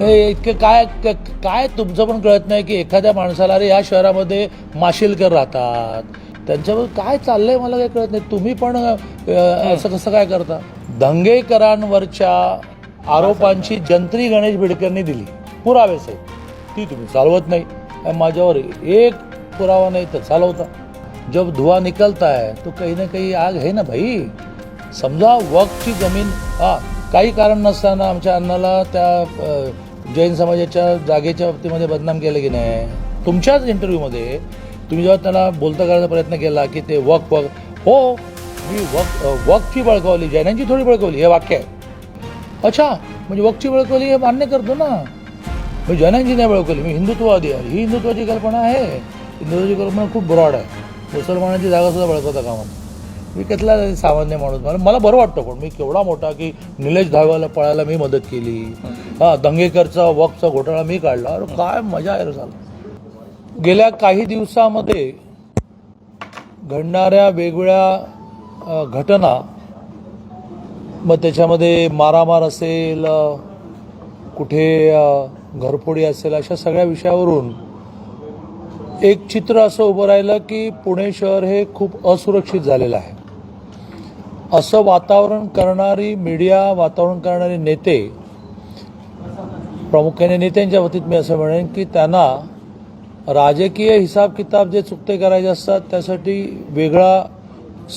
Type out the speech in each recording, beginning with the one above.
इतकं इतके काय क- काय तुमचं पण कळत नाही की एखाद्या माणसाला अरे या शहरामध्ये माशिलकर राहतात. त्यांच्यावर काय चाललंय मला काही कळत नाही. तुम्ही पण असं कसं काय करता? दंगेकरांवरच्या आरोपांची जंत्री गणेश बिडकरनी दिली. पुरावे सहित ती तुम्ही चालवत नाही. माझ्यावर एक पुरावा नाही तर चालवता. जब धुवा निकलता है तो काही ना काही आग है ना भाई. समजा वक्तची जमीन हा काही कारण नसताना आमच्या अन्नाला त्या जैन समाजाच्या जागेच्या बाबतीमध्ये बदनाम केलं की नाही? तुमच्याच इंटरव्ह्यूमध्ये तुम्ही जेव्हा त्यांना बोलता करायचा प्रयत्न केला की ते वक वक हो मी वक वकची बळकावली जैनांची थोडी बळकावली हे वाक्य आहे. अच्छा म्हणजे वकची बळकवली हे मान्य करतो ना. मी जैनांची नाही बळकवली मी हिंदुत्ववादी आहे. ही हिंदुत्वाची कल्पना आहे. हिंदुत्वाची कल्पना खूप ब्रॉड आहे. मुसलमानांची जागासुद्धा बळकवता कामा मी कसला सामान्य माणूस. मला मला बरं वाटतं पण मी केवढा मोठा की निलेश धावाला पळायला मी मदत केली. हा दंगेकरचा वकचा घोटाळा मी काढला. अरे काय मजा आहे झाला झालं गेल्या काही दिवसामध्ये घडणाऱ्या वेगवेगळ्या घटना मग त्याच्यामध्ये मारामार असेल कुठे घरफोडी असेल अशा सगळ्या विषयावरून एक चित्र असं उभं राहिलं की पुणे शहर हे खूप असुरक्षित झालेलं आहे. असं वातावरण करणारी मीडिया वातावरण करणारे नेते प्रामुख्याने नेत्यांच्या वतीत मी असं म्हणेन की त्यांना राजकीय हिसाब किताब जे चुकते करायचे असतात त्यासाठी वेगळा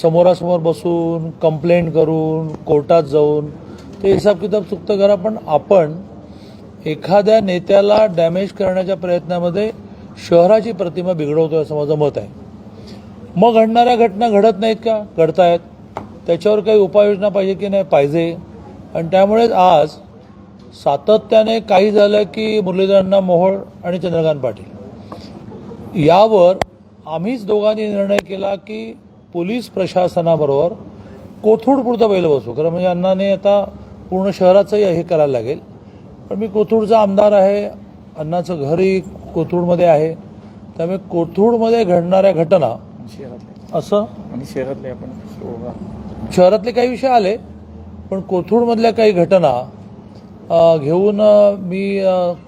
समोरासमोर बसून कंप्लेंट करून कोर्टात जाऊन ते हिसाब किताब चुकतं करा. पण आपण एखाद्या नेत्याला डॅमेज करण्याच्या प्रयत्नामध्ये शहराची प्रतिमा बिघडवतोय असं माझं मत आहे. मग घडणाऱ्या घटना घडत नाहीत का? घडतायत. त्याच्यावर काही उपाययोजना पाहिजे की नाही? पाहिजे. आणि त्यामुळेच आज सातत्याने काही झालं की मुरलीधरांना मोहोळ आणि चंद्रकांत पाटील. यावर आम्हीच दोघांनी निर्णय केला की पोलीस प्रशासनाबरोबर कोथरूडपुरतं पहिलं बसू. खरं म्हणजे अण्णाने आता पूर्ण शहराचंही हे करायला लागेल. पण मी कोथरूडचा आमदार आहे. अण्णाचं घरही कोथरूडमध्ये आहे. त्यामुळे कोथरूडमध्ये घडणाऱ्या घटना असं आणि शहरातले आपण शहरातले काही विषय आले पण कोथरूडमधल्या काही घटना घेऊन मी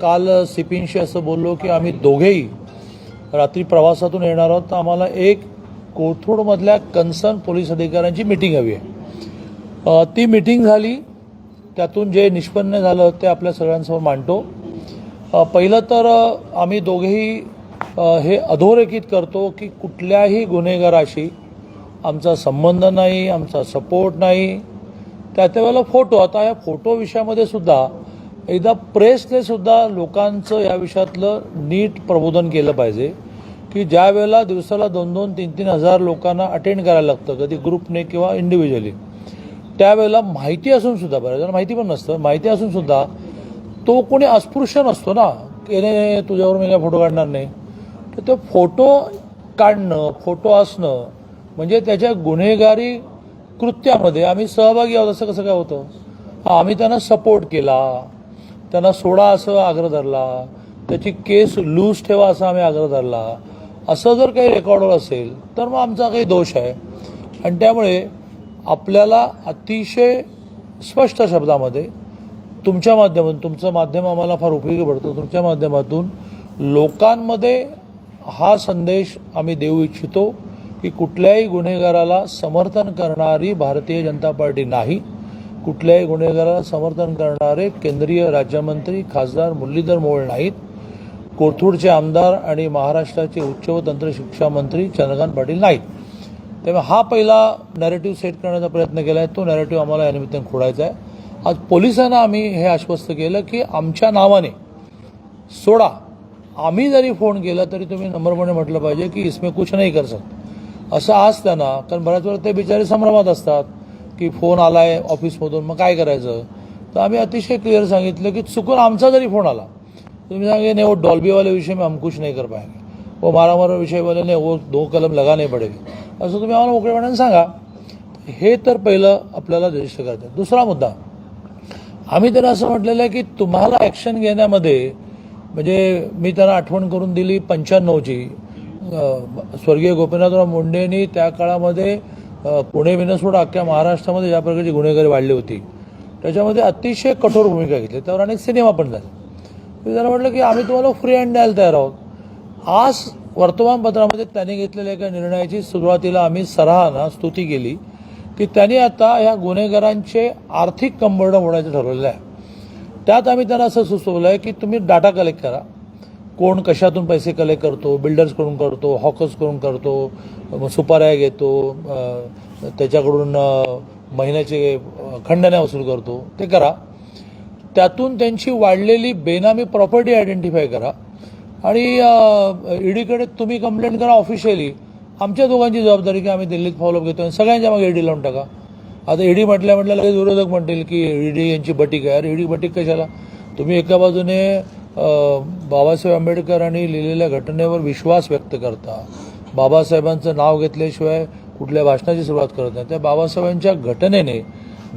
काल सिपींशी असं बोललो की आम्ही दोघेही रात्री प्रवासातून येणार आहोत. तर आम्हाला एक कोथरूडमधल्या कन्सर्न पोलीस अधिकाऱ्यांची मिटिंग हवी आहे. ती मिटिंग झाली त्यातून जे निष्पन्न झालं ते आपल्या सगळ्यांसमोर मांडतो. पहिलं तर आम्ही दोघेही हे अधोरेखित करतो की कुठल्याही गुन्हेगाराशी आमचा संबंध नाही आमचा सपोर्ट नाही. त्या त्या वेळेला फोटो आता या फोटो विषयामध्ये सुद्धा एकदा प्रेसने सुद्धा लोकांचं या विषयातलं नीट प्रबोधन केलं पाहिजे. की ज्या वेळेला दिवसाला दोन दोन तीन तीन हजार लोकांना अटेंड करायला लागतं कधी ग्रुपने किंवा इंडिव्हिज्युअली त्यावेळेला माहिती असून सुद्धा बऱ्याच माहिती पण नसतं माहिती असून सुद्धा तो कोणी अस्पृश्य नसतो ना की नाही तुझ्यावर मी काय फोटो काढणार नाही. तर तो फोटो काढणं फोटो असणं म्हणजे त्याच्या गुन्हेगारी कृत्यामध्ये आम्ही सहभागी आहोत असं कसं काय होतं? आम्ही त्यांना सपोर्ट केला. त्यांना सोडा असं आग्रह धरला. त्याची केस लूज ठेवा असा आम्ही आग्रह धरला. असं जर काही रेकॉर्डवर असेल तर मग आमचा काही दोष आहे. आणि त्यामुळे आपल्याला अतिशय स्पष्ट शब्दामध्ये तुमच्या माध्यमातून तुमचं माध्यम आम्हाला फार उपयोगी पडतं. तुमच्या माध्यमातून लोकांमध्ये हा संदेश आम्ही देऊ इच्छितो. की कुठल्याही गुन्हेगाराला समर्थन करणारी भारतीय जनता पार्टी नाही. कुठल्याही गुन्हेगाराला समर्थन करणारे केंद्रीय राज्यमंत्री खासदार मुरलीधर मोहोळ नाहीत. कोथरूडचे आमदार आणि महाराष्ट्राचे उच्च व तंत्रशिक्षा मंत्री चंद्रकांत पाटील नाहीत. त्यामुळे हा पहिला नॅरेटिव्ह सेट करण्याचा प्रयत्न केला आहे तो नॅरेटिव्ह आम्हाला या निमित्ताने खोडायचा आहे. आज पोलिसांना आम्ही हे आश्वस्त केलं की आमच्या नावाने सोडा. आम्ही जरी फोन केला तरी तुम्ही नम्रपणे म्हटलं पाहिजे की इसमें कुछ नाही कर सकता. असं आज त्यांना कारण बऱ्याच वेळा ते बिचारे संभ्रमात असतात की फोन आलाय ऑफिसमधून मग काय करायचं? तर आम्ही अतिशय क्लिअर सांगितलं की चुकून आमचा जरी फोन आला तुम्ही सांगे नाही वो डॉल्बी वाले विषय में हम कुछ नाही कर पाएंगे वो मारा विषय वाले नाही वो दो कलम लगा नाही पडेल. असं तुम्ही आम्हाला मोकळेपणाने सांगा. हे तर पहिलं आपल्याला रजिस्टर करायचं आहे. दुसरा मुद्दा आम्ही त्यांना असं म्हटलेलं आहे की तुम्हाला ॲक्शन घेण्यामध्ये म्हणजे मी त्यांना आठवण करून दिली पंच्याण्णवची स्वर्गीय गोपीनाथराव मुंडेंनी त्या काळामध्ये पुणे विनसोड अख्ख्या महाराष्ट्रामध्ये ज्या प्रकारची गुन्हेगारी वाढली होती त्याच्यामध्ये अतिशय कठोर भूमिका घेतली. त्यावर अनेक सिनेमा पण झाले. मी त्यांना म्हटलं की आम्ही तुम्हाला फ्री हँड द्यायला तयार आहोत. आज वर्तमानपत्रामध्ये त्यांनी घेतलेल्या एका निर्णयाची सुरुवातीला आम्ही सराहना स्तुती केली की त्यांनी आता ह्या गुन्हेगारांचे आर्थिक कंबरडं होण्याचं ठरवलेलं आहे. त्यात आम्ही त्यांना असं सुचवलं आहे की तुम्ही डाटा कलेक्ट करा. कोण कशातून पैसे कलेक्ट करतो बिल्डर्सकडून करतो हॉकर्सकडून करतो मग सुपाऱ्या घेतो त्याच्याकडून महिन्याचे खंडण्या वसूल करतो ते करा. त्यातून त्यांची वाढलेली बेनामी प्रॉपर्टी आयडेंटिफाय करा. आणि ईडीकडे तुम्ही कंप्लेंट करा ऑफिशियली आमच्या दोघांची जबाबदारी की आम्ही दिल्लीत फॉलोअप घेतो आणि सगळ्यांच्या मागे ईडी लावून टाका. आता ईडी म्हटल्या म्हटल्या लगेच विरोधक म्हणतील की ईडी यांची बटीक आहे अरे ईडी बटीक कशाला? तुम्ही एका बाजूने बाबासाहेब आंबेडकरांनी लिहिलेल्या घटनेवर विश्वास व्यक्त करता. बाबासाहेबांचं नाव घेतल्याशिवाय कुठल्या भाषणाची सुरुवात करत नाही. त्या बाबासाहेबांच्या घटनेने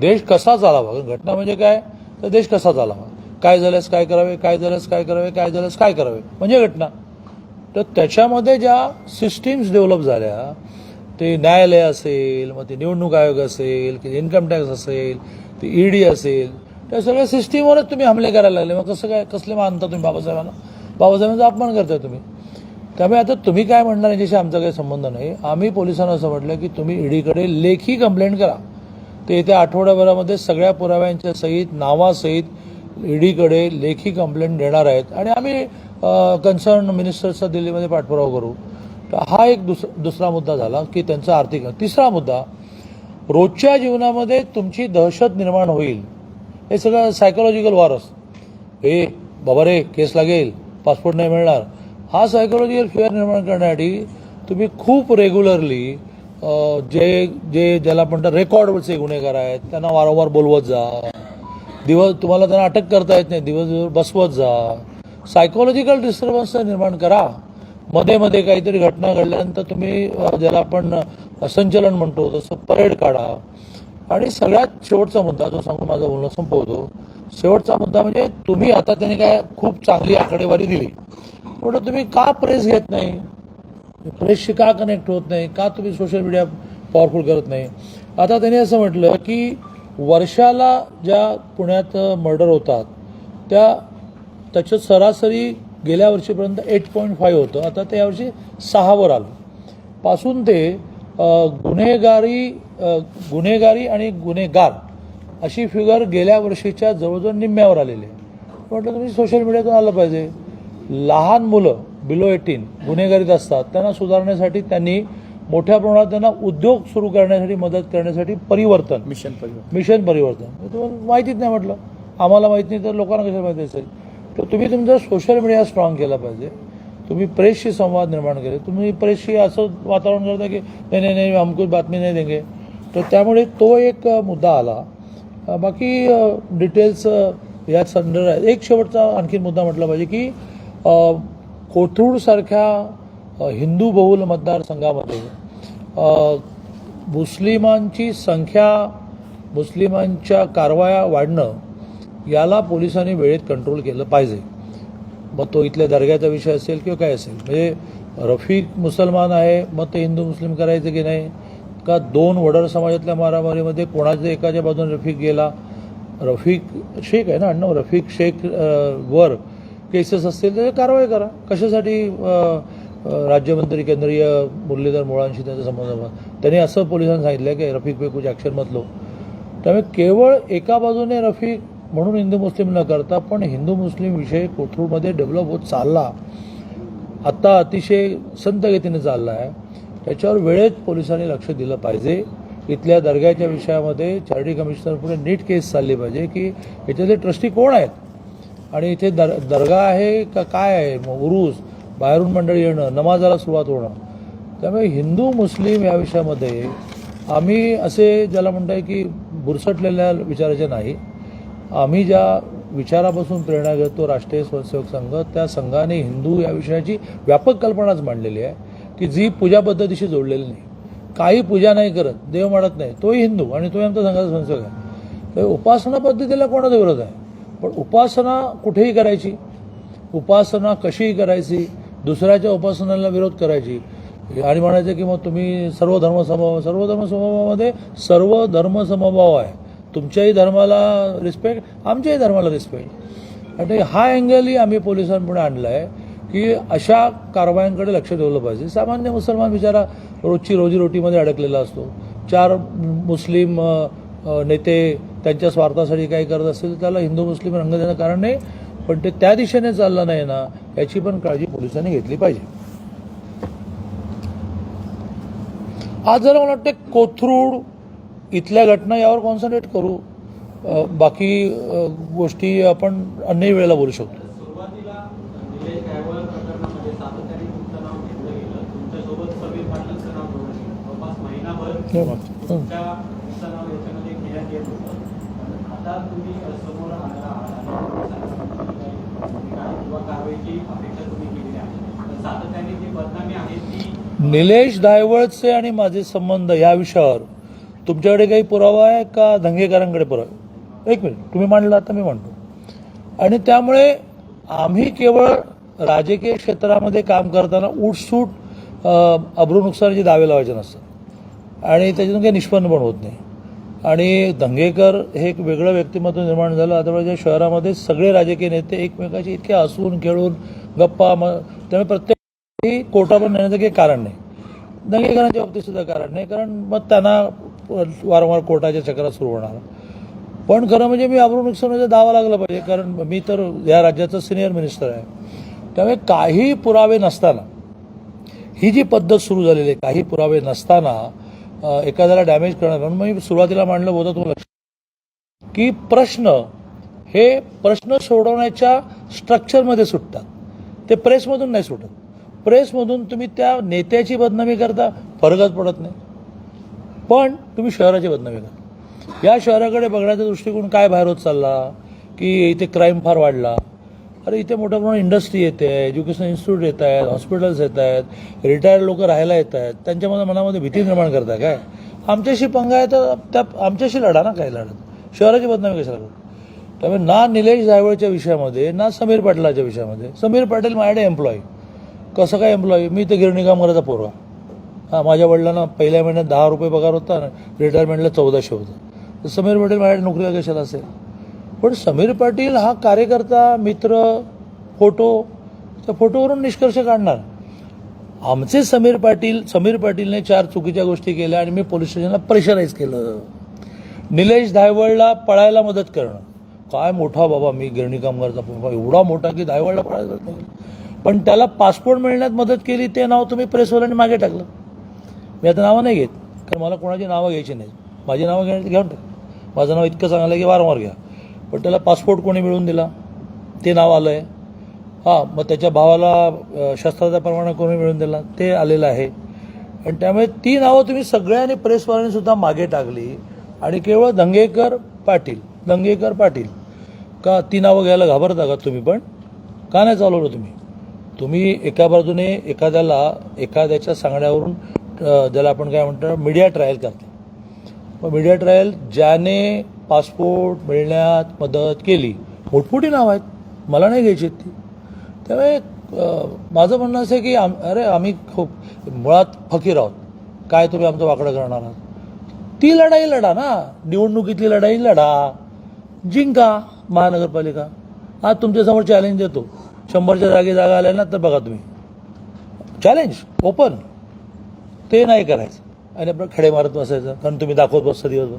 देश कसा चालावा? घटना म्हणजे काय? तर देश कसा चालावा? काय झाल्यास काय करावे? काय झाल्यास काय करावे? काय झाल्यास काय करावे? म्हणजे घटना. तर त्याच्यामध्ये ज्या सिस्टीम्स डेव्हलप झाल्या ते न्यायालय असेल मग ते निवडणूक आयोग असेल की इन्कम टॅक्स असेल ते ईडी असेल त्या सगळ्या सिस्टीमवरच तुम्ही हमले करायला लागले. मग कसं काय कसले मानता तुम्ही बाबासाहेबांना? बाबासाहेबांचा अपमान करताय तुम्ही. त्यामुळे आता तुम्ही काय म्हणणार याच्याशी आमचा काही संबंध नाही. आम्ही पोलिसांना असं म्हटलं की तुम्ही ईडीकडे लेखी कंप्लेंट करा. ते येत्या आठवड्याभरामध्ये सगळ्या पुराव्यांच्या सहित नावासहित ईडीकडे लेखी कंप्लेंट देणार आहेत. आणि आम्ही कन्सर्न मिनिस्टर्सचा दिल्लीमध्ये पाठपुरावा करू. तर हा एक दुस दुसरा मुद्दा झाला की त्यांचा आर्थिक तिसरा मुद्दा रोजच्या जीवनामध्ये तुमची दहशत निर्माण होईल. हे सगळं सायकोलॉजिकल वॉर असतं. हे बाबा रे केस लागेल पासपोर्ट नाही मिळणार. हा सायकोलॉजिकल फिअर निर्माण करण्यासाठी तुम्ही खूप रेग्युलरली जे जे ज्याला म्हणतात रेकॉर्डवरचे गुन्हेगार आहेत त्यांना वारंवार बोलवत जा. दिवस तुम्हाला त्यांना अटक करता येत नाही दिवस दिवस बसवत जा. सायकोलॉजिकल डिस्टर्बन्स निर्माण करा. मध्ये मध्ये काहीतरी घटना घडल्यानंतर तुम्ही ज्याला आपण संचलन म्हणतो तसं परेड काढा. आणि सगळ्यात शेवटचा मुद्दा जो सांगून माझं बोलणं संपवतो शेवटचा मुद्दा म्हणजे तुम्ही आता त्यांनी काय खूप चांगली आकडेवारी दिली. पण तुम्ही का प्रेस घेत नाही? प्रेसशी का कनेक्ट होत नाही. का तुम्ही सोशल मीडिया पॉवरफुल करत नाही? आता त्यांनी असं म्हटलं की वर्षाला ज्या पुण्यात मर्डर होतात त्या त्याच्यात सरासरी गेल्या वर्षीपर्यंत एट पॉईंट फाईव्ह होतं. आता ते यावर्षी सहावर आलं. पासून ते गुन्हेगारी गुन्हेगारी आणि गुन्हेगार अशी फिगर गेल्या वर्षीच्या जवळजवळ निम्म्यावर आलेली आहे. म्हटलं तुम्ही सोशल मीडियातून आलं पाहिजे. लहान मुलं बिलो एटीन गुन्हेगारीत असतात. त्यांना सुधारण्यासाठी त्यांनी मोठ्या प्रमाणात त्यांना उद्योग सुरू करण्यासाठी मदत करण्यासाठी परिवर्तन मिशन परिवर्तन. मिशन परिवर्तन. तुम्हाला माहितीच नाही म्हटलं. आम्हाला माहिती नाही तर लोकांना कशाला माहिती असेल? तर तुम्ही तुमचा सोशल मीडिया स्ट्रॉंग केला पाहिजे. तुम्ही प्रेसशी संवाद निर्माण केले. तुम्ही प्रेसशी असं वातावरण करता की नाही नाही नाही हमको बातमी नाही देंगे. तर त्यामुळे तो एक मुद्दा आला. बाकी डिटेल्स या संदर्भ आहे. एक शेवटचा आणखी मुद्दा म्हटला पाहिजे की कोथरूडसारख्या हिंदू बहुल मतदारसंघामध्ये मुस्लिमांची संख्या मुस्लिमांच्या कारवाया वाढणं याला पोलिसांनी वेळेत कंट्रोल केलं पाहिजे. मग तो इथल्या दर्ग्याचा विषय असेल किंवा काय असेल? म्हणजे रफीक मुसलमान आहे मग ते हिंदू मुस्लिम करायचं की नाही? का दोन वडर समाजातल्या मारामारीमध्ये कोणाच्या एकाच्या बाजूने रफीक गेला? रफीक शेख आहे ना अण्णा? रफीक शेख वर केसेस असतील तर कारवाई करा. कशासाठी राज्यमंत्री केंद्रीय मुरलीधर मुळांशी त्याचा संबंध त्यांनी असं पोलिसांनी सांगितलं की रफीक पे कुछ ॲक्शन मत त्यामुळे केवळ एका बाजूने रफीक म्हणून हिंदू मुस्लिम न करता पण हिंदू मुस्लिम विषय कोथरूडमध्ये डेव्हलप होत चालला. आत्ता अतिशय संत गतीने चालला आहे त्याच्यावर वेळेत पोलिसांनी लक्ष दिलं पाहिजे. इथल्या दर्ग्याच्या विषयामध्ये चॅरिटी कमिशनर पुढे नीट केस चालली पाहिजे की याच्यातले ट्रस्टी कोण आहेत? आणि इथे दर दर्गा आहे का काय आहे? मग उरूस बाहेरून मंडळी येणं नमाजाला सुरुवात होणं. त्यामुळे हिंदू मुस्लिम या विषयामध्ये आम्ही असे ज्याला म्हणताय की बुरसटलेल्या विचाराचे नाही. आम्ही ज्या विचारापासून प्रेरणा घेतो राष्ट्रीय स्वयंसेवक संघ त्या संघाने हिंदू या विषयाची व्यापक कल्पनाच मांडलेली आहे की जी पूजा पद्धतीशी जोडलेली नाही. काही पूजा नाही करत देव म्हणत नाही तोही हिंदू आणि तोही आमचा संघाचा स्वयंसेवक आहे. तर उपासना पद्धतीला कोणाचा विरोध आहे? पण उपासना कुठेही करायची उपासना कशीही करायची दुसऱ्याच्या उपासनाला विरोध करायची आणि म्हणायचं की मग तुम्ही सर्व धर्मसमभाव सर्व धर्मसमभावामध्ये सर्व धर्म समभाव आहे. तुमच्याही धर्माला रिस्पेक्ट आमच्याही धर्माला रिस्पेक्ट आणि हा अँगलही आम्ही पोलिसांपुढे आणला आहे की अशा कारवायांकडे लक्ष ठेवलं पाहिजे. सामान्य मुसलमान बिचारा रोजची रोजीरोटीमध्ये अडकलेला असतो. चार मुस्लिम नेते त्यांच्या स्वार्थासाठी काही करत असतील तर त्याला हिंदू मुस्लिम रंग देणं कारण नाही पण ते त्या दिशेने चाललं नाही ना याची पण काळजी पोलिसांनी घेतली पाहिजे. आज जरा मला वाटतं कोथरूड इथल्या घटना यावर कॉन्सन्ट्रेट करू. बाकी गोष्टी आपण अन्य वेळेला बोलू शकतो. सुरुवातीला निलेश गायवळ प्रकरणामध्ये सातत्याने तुमचं नाव घेतलं गेलं. तुमच्यासोबत समीर पाटलांचं नाव जोडलं गेलं जवळपास महिनाभर तुमच्या तुमचं नाव याच्यामध्ये घेण्यात येत होतं. पण आता तुम्ही समोर आलेला आहात आणि पोलिसांनी सांगितलं काय किंवा कारवाईची अपेक्षा तुम्ही केली आहे. पण सातत्याने जी बदनामी आहे ती निलेश दायवळचे आणि माझे संबंध या विषयावर तुमच्याकडे काही पुरावा आहे का? दंगेकरांकडे पुरावा एक मिनिट. तुम्ही मांडला आता मी मांडतो. आणि त्यामुळे आम्ही केवळ राजकीय क्षेत्रामध्ये काम करताना उठसूट अब्रू नुकसानाचे दावे लावायचे नसतात. आणि त्याच्यातून काही निष्पन्न पण होत नाही. आणि दंगेकर हे एक वेगळं व्यक्तिमत्व निर्माण झालं. आता शहरामध्ये सगळे राजकीय नेते एकमेकाशी इतके हसून खेळून गप्पा म त्यामुळे प्रत्येक ही नेण्याचं काही कारण नाही. दंगेकरांच्या बाबतीत सुद्धा कारण नाही. कारण मग त्यांना वारंवार कोर्टाच्या चक्रात सुरू होणार. पण खरं म्हणजे मी अब्रू नुकसानीचा दावा लागला पाहिजे कारण मी तर या राज्याचा सिनियर मिनिस्टर आहे. त्यामुळे काही पुरावे नसताना ही जी पद्धत सुरू झालेली आहे काही पुरावे नसताना एखाद्याला डॅमेज करणार. म्हणून मी सुरुवातीला मांडलं होतं तुम्हाला लक्षात की प्रश्न हे प्रश्न सोडवण्याच्या स्ट्रक्चरमध्ये सुटतात. ते प्रेसमधून नाही सुटत. प्रेसमधून तुम्ही त्या नेत्याची बदनामी करता फरकच पडत नाही. पण तुम्ही शहराची बदनामी करता या शहराकडे बघण्याचा दृष्टिकोन काय बाहेर होत चालला? की इथे क्राईम फार वाढला. अरे इथे मोठ्या प्रमाणात इंडस्ट्री येते एज्युकेशन इन्स्टिट्यूट येत आहेत हॉस्पिटल्स येत आहेत रिटायर्ड लोक राहायला येत आहेत त्यांच्यामध्ये मनामध्ये भीती निर्माण करताय काय? आमच्याशी पंगा आहे तर त्या आमच्याशी लढा ना काय लढत. शहराची बदनामी कशाला करतो त्यामुळे ना निलेश जायवळच्या विषयामध्ये ना समीर पाटलाच्या विषयामध्ये. समीर पाटील माझ्याकडे एम्प्लॉई कसं काय एम्प्लॉई मी इथे गिरणी कामगाराचा पोरवा हां माझ्या वडिलांना पहिल्या महिन्यात दहा रुपये पगार होता रिटायरमेंटला चौदाशे होतं. तर समीर पाटील माझ्या नोकरीला कशाला असेल? पण समीर पाटील हा कार्यकर्ता मित्र फोटो त्या फोटोवरून निष्कर्ष काढणार. आमचे समीर पाटील समीर पाटीलने चार चुकीच्या गोष्टी केल्या आणि मी पोलीस स्टेशनला प्रेशराईज केलं. निलेश धायवळला पळायला मदत करणं. काय मोठा बाबा मी गिरणी कामगारचा एवढा मोठा की धायवळला पळायला नाही पण त्याला पासपोर्ट मिळण्यात मदत केली ते नाव तुम्ही प्रेसवाल्यांनी मागे टाकलं. मी आता नावं नाही घेत कारण मला कोणाची नावं घ्यायची नाही माझी नावं घेण्याची घेऊन टाक माझं नाव इतकं चांगलं आहे की वारंवार घ्या. पण त्याला पासपोर्ट कोणी मिळवून दिला? ते नाव आलं आहे हां मग त्याच्या भावाला शस्त्राचा परवाना कोणी मिळवून दिला? ते आलेलं आहे. आणि त्यामुळे ती नावं तुम्ही सगळ्यांनी प्रेसवाल्यांनी सुद्धा मागे टाकली. आणि केवळ दंगेकर पाटील दंगेकर पाटील. का ती नावं घ्यायला घाबरता का तुम्ही पण? का नाही चालवलं तुम्ही? तुम्ही एका बाजूने एखाद्याला एखाद्याच्या सांगण्यावरून ज्याला आपण काय म्हणतो मीडिया ट्रायल करते. मग मीडिया ट्रायल ज्याने पासपोर्ट मिळण्यात मदत केली मोठमोठी नाव आहेत मला नाही घ्यायची ती. त्यामुळे माझं म्हणणं असं आहे की आम अरे आम्ही खूप मुळात फकीर आहोत. काय तुम्ही आमचं वाकडं करणार आहात? ती लढाई लढा ना. निवडणुकीतली लढाई लढा. जिंका महानगरपालिका. आज तुमच्यासमोर चॅलेंज देतो. शंभरच्या जागी जागा आल्या ना तर बघा तुम्ही. चॅलेंज ओपन ते नाही करायचं. आणि आपलं खडे मारत बसायचं. कारण तुम्ही दाखवत बसता दिवसभर.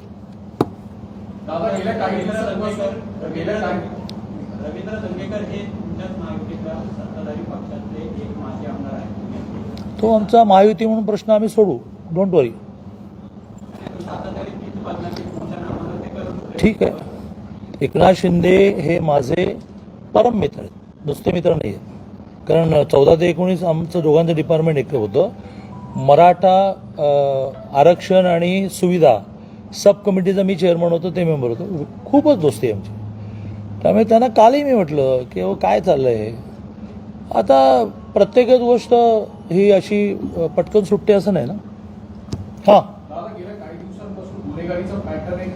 रवींद्र दंगेकर हे सत्ताधारी पक्षातले एक माजी आमदार आहेत. तो आमचा महायुती म्हणून प्रश्न आम्ही सोडू. डोंट वरी ठीक आहे. एकनाथ शिंदे हे माझे परम मित्र आहेत. नुसते मित्र नाही आहेत कारण चौदा ते एकोणीस आमचं दोघांचं डिपार्टमेंट एक होतं. मराठा आरक्षण आणि सुविधा सब कमिटीचा मी चेअरमन होतो ते मेंबर होतो. खूपच दोस्ती आमची. त्यामुळे त्यांना कालही मी म्हटलं की अहो काय चाललं आहे आता प्रत्येकच गोष्ट ही अशी पटकन सुटते असं नाही ना? हां. दादा पॅटर्न एक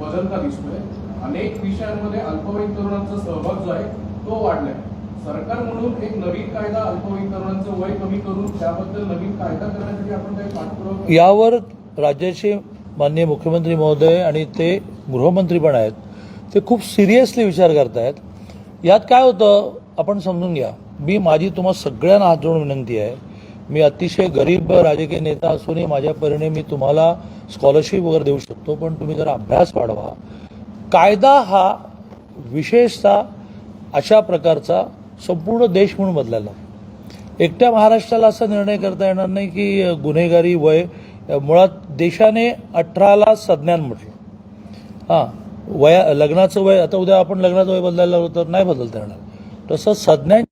बदलता दिसतोय. अनेक विषयांमध्ये अल्पवयीन तरुणांचा सहभाग जो आहे तो वाढलाय. सरकार म्हणून एक नवीन कायदा अल्पवयीन वय कमी करून त्याबद्दल नवीन कायदा करण्यासाठी आपण काही पाठपुरावा यावर राज्याचे माननीय मुख्यमंत्री महोदय आणि ते गृहमंत्री पण आहेत ते खूप सिरियसली विचार करतायत. यात काय होतं आपण समजून घ्या. मी माझी तुम्हा सगळ्यांना हात जोडून विनंती आहे. मी अतिशय गरीब राजकीय नेता असूनही माझ्या परीने मी तुम्हाला स्कॉलरशिप वगैरे देऊ शकतो पण तुम्ही जरा अभ्यास वाढवा. कायदा हा विशेषतः अशा प्रकारचा संपूर्ण देश म्हणून बदलायला एकट्या महाराष्ट्राला असा निर्णय करता येणार नाही की गुन्हेगारी वय मुळात देशाने अठराला सज्ञान म्हटलं. हां वया लग्नाचं वय आता उद्या आपण लग्नाचं वय बदलायला लागलो तर नाही बदलता येणार. तसं सज्ञान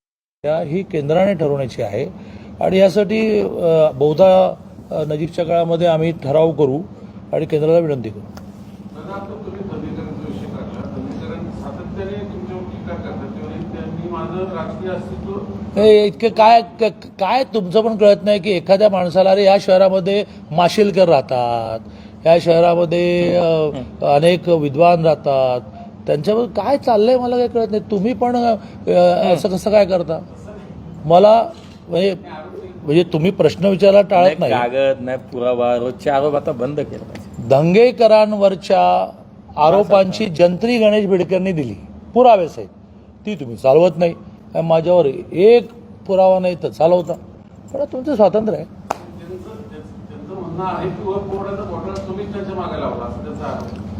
ही केंद्राने ठरवण्याची आहे. आणि यासाठी बहुधा नजीकच्या काळामध्ये आम्ही ठराव करू आणि केंद्राला विनंती करू दादा आता तुम्ही दलितांचा विषय काढला दलितकरण सातत्याने तुमच्यावर टीका करतात किंवा त्यांनी माझं राजकीय अस्तित्व हे इतके काय क- काय तुमचं पण कळत नाही की एखाद्या माणसाला अरे या शहरामध्ये माशिलकर राहतात. या शहरामध्ये अनेक विद्वान राहतात. त्यांच्यावर काय चाललंय मला काही कळत नाही. तुम्ही पण असं कसं काय करता? मला म्हणजे म्हणजे तुम्ही प्रश्न विचारायला टाळत नाही कागद नाही पुरावा रोजचे आरोप आता बंद केला दंगेकरांवरच्या आरोपांची जंत्री गणेश बिडकरनी दिली. पुराव्यासहित ती तुम्ही चालवत नाही. आणि माझ्यावर एक पुरावा नाही तर चालवता. पण तुमचं स्वातंत्र्य आहे.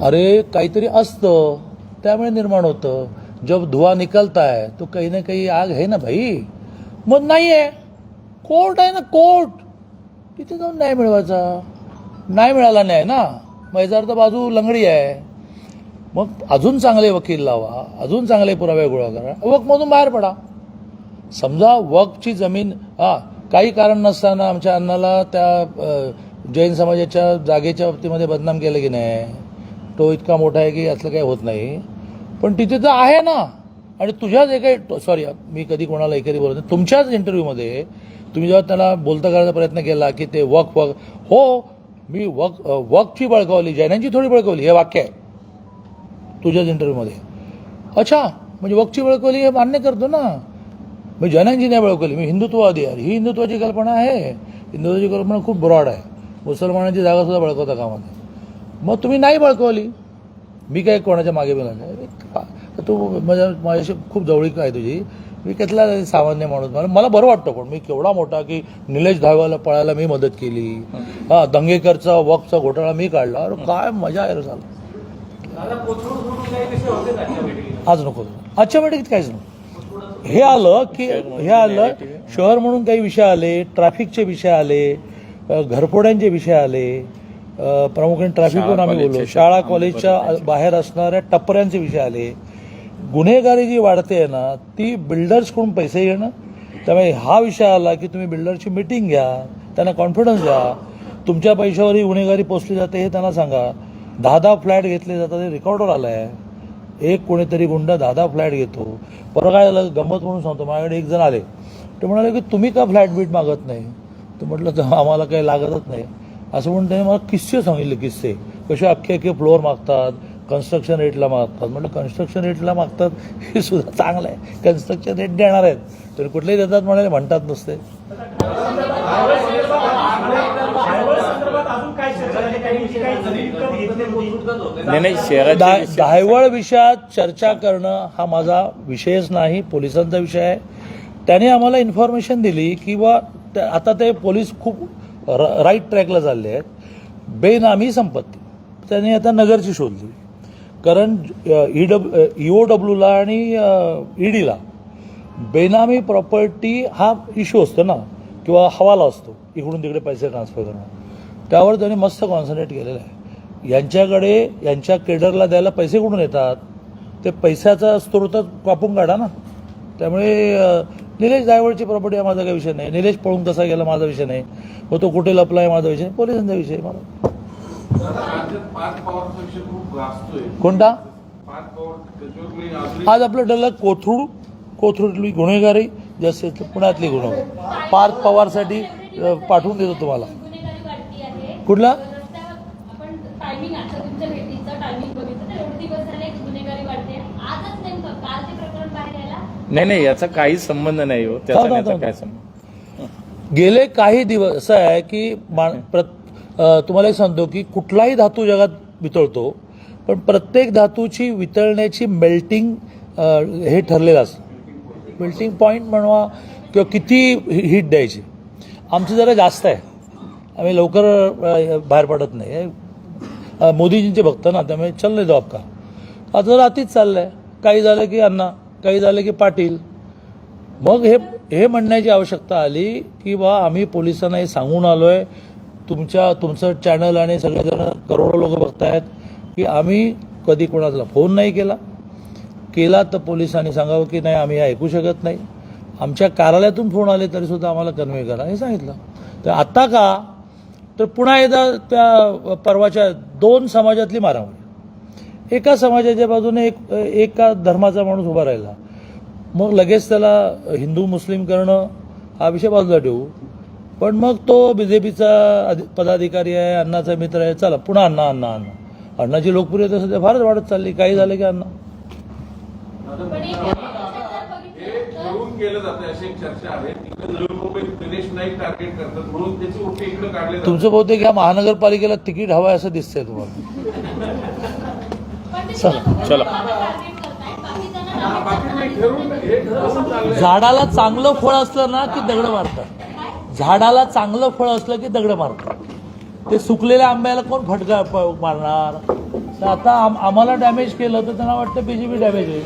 अरे काहीतरी असतं. त्यामुळे निर्माण होतं. जब धुवा निकलता है तो काही ना काही आग आहे ना भाई? मग नाही आहे. कोर्ट आहे ना कोर्ट. तिथे जाऊन न्याय मिळवायचा. नाही मिळाला न्याय ना. याचा अर्थ बाजू लंगडी आहे. मग अजून चांगले वकील लावा अजून चांगले पुरावे गोळा करा वकमधून बाहेर पडा. समजा वकची जमीन हा काही कारण नसताना आमच्या अण्णाला त्या जैन समाजाच्या जागेच्या बाबतीमध्ये बदनाम केलं की नाही? तो इतका मोठा आहे की असलं काही होत नाही. पण तिथे तर आहे ना. आणि तुझ्याच काही सॉरी मी कधी कोणाला एकरी बोलत नाही. तुमच्याच इंटरव्ह्यूमध्ये तुम्ही जेव्हा त्याला बोलता करायचा प्रयत्न केला की ते वक वक हो मी वक वकची बळकावली जैनांची थोडी बळकावली हे वाक्य आहे. तुझ्याच इंटरव्ह्यूमध्ये अच्छा म्हणजे वकची बळकवली हे मान्य करतो ना. मी जैनांची नाही बळकवली मी हिंदुत्ववादी आहे. ही हिंदुत्वाची कल्पना आहे. हिंदुत्वाची कल्पना खूप ब्रॉड आहे. मुसलमानांची जागासुद्धा बळकवता कामा नये मग तुम्ही नाही बळकवली? मी काय कोणाच्या मागे बिला नाही? का- तू माझ्या माझ्याशी खूप जवळीक आहे तुझी. मी कसला सामान्य माणूस मला मला बरं वाटतं पण मी केवढा मोठा की निलेश धावाला पळायला मी मदत केली. हा. दंगेकरचा वकचा घोटाळा मी काढला. अरे काय मजा आहे रे झालं आज नको आजच्या बैठकीत काहीच नको. हे आलं की हे आलं शहर म्हणून काही विषय आले ट्रॅफिकचे विषय आले घरफोड्यांचे विषय आले प्रामुख्याने ट्रॅफिकवर आम्ही बोललो. शाळा कॉलेजच्या बाहेर असणाऱ्या टप्पऱ्यांचे विषय आले. गुन्हेगारी जी वाढते आहे ना ती बिल्डर्सकडून पैसे घेणं त्यामुळे हा विषय आला की तुम्ही बिल्डरची मिटिंग घ्या त्यांना कॉन्फिडन्स द्या. तुमच्या पैशावर ही गुन्हेगारी पोचली जाते हे त्यांना सांगा. दहा दहा फ्लॅट घेतले जातात हे रेकॉर्डवर आलं आहे एक कोणीतरी गुंड दहा दहा फ्लॅट घेतो. परत काय झालं गंमत म्हणून सांगतो माझ्याकडे एक जण आले. ते म्हणाले की तुम्ही का फ्लॅट बीट मागत नाही? तर म्हटलं तर आम्हाला काही लागतच नाही. असं म्हणून त्यांनी मला किस्से सांगितले किस्से. कसे अख्खे अख्खे फ्लोअर मागतात कन्स्ट्रक्शन रेटला मागतात. म्हटलं कन्स्ट्रक्शन रेटला मागतात हे सुद्धा चांगलं आहे. कन्स्ट्रक्शन रेट देणार आहेत. तर कुठलेही देतात म्हणाले म्हणतात नुसते संदर्भात अजून काय चर्चा झाली काही विषय काही जमीन विकत घेतली होती नाही नाही शहराचे दा- विषय- दहायवळ विषयात चर्चा करणं हा माझा विषयच नाही पोलिसांचा विषय आहे. त्याने आम्हाला इन्फॉर्मेशन दिली की बा त्या- आता ते पोलीस खूप र- राईट ट्रॅकला चालले आहेत. बेनामी संपत्ती. त्याने आता नगरची शोधली कारण ई डब्ल्यू ईओ डब्ल्यूला आणि ईडीला बेनामी प्रॉपर्टी हा इश्यू असतो ना किंवा हवाला असतो इकडून तिकडे पैसे ट्रान्सफर करणं. त्यावर त्यांनी मस्त कॉन्सन्ट्रेट केलेलं आहे. यांच्याकडे यांच्या केडरला द्यायला पैसे कुठून येतात? ते पैशाचा स्रोत कापून काढा ना. त्यामुळे निलेश जायवळची प्रॉपर्टी हा माझा काही विषय नाही. निलेश पळून कसा गेला माझा विषय नाही. मग तो कुठे लपला आहे माझा विषय नाही. पोलिसांचा विषय आहे मला. कोणता? आज आपलं डल्ला कोथरूड कोथरूडली गुन्हेगारी जास्त पुण्यातली गुन्हेगारी. पार्थ पवारसाठी पाठवून देतो तुम्हाला. कुठला? टायमिंग आता तुमच्या भेटीचं टायमिंग बघितलं तर एवढे दिवस झाले गुन्हेगारी वाढते. आजच नेमकं काल ते प्रकरण बाहेर यायला? नाही नाही याचा काहीच संबंध नाही हो. त्याचा थांब, आणि थांब, याचा काय. संबंध? गेले काही दिवस असं आहे की मा- प्रत- अ, तुम्हाला एक सांगतो की कुठलाही धातू जगात वितळतो पण प्रत्येक धातूची वितळण्याची मेल्टिंग हे ठरलेलं असतं. बिल्टिंग पॉईंट म्हणवा किंवा किती हिट द्यायची. आमची जरा जास्त आहे. आम्ही लवकर अ, बाहेर पडत नाही. मोदीजींचे भक्त ना त्यामुळे चाललंय जॉब का? आता रातीच अतिच चाललंय. काही झालं की अण्णा काही झालं की पाटील. मग हे हे म्हणण्याची आवश्यकता आली की बा आम्ही पोलिसांना हे सांगून आलोय. तुमच्या तुमचं चॅनल आणि सगळेजण करोडो लोक बघतायत की आम्ही कधी कोणाला फोन नाही केला. केला तर पोलिसांनी सांगावं की नाही आम्ही हे ऐकू शकत नाही. आमच्या कार्यालयातून फोन आले तरीसुद्धा आम्हाला कन्वे करा. हे सांगितलं. तर आत्ता का तर पुन्हा एकदा त्या परवाच्या दोन समाजातली मारामारी. एका समाजाच्या बाजूने एक एका धर्माचा माणूस उभा राहिला. मग लगेच त्याला हिंदू मुस्लिम करणं हा विषय बाजूला ठेवू. पण मग तो बी जे पीचा पदाधिकारी आहे अण्णाचा मित्र आहे चला पुन्हा अण्णा अण्णा अण्णा. अण्णाची लोकप्रियता सध्या फारच वाढत चालली. काही झालं की अण्णा पण एक हे बघितलं तर ठरवून केलं जातं अशी एक चर्चा आहे. तिकडे नवी मुंबईत दिनेश नाईक टार्गेट करतात म्हणून त्याची इकडे काढले जातात. तुमचं बहुतेक या महानगरपालिकेला तिकीट हवं आहे असं दिसतंय तुम्हाला. चला, चला. बाकी ठरवून हे चाललंय. झाडाला चांगलं फळ असलं ना की दगड मारतात. झाडाला चांगलं फळ असलं की दगड मारतात. ते सुकलेल्या आंब्याला कोण फटका प- मारणार? तर आता आम- आम्हाला डॅमेज केलं तर त्यांना वाटतं बीजेपी डॅमेज होईल.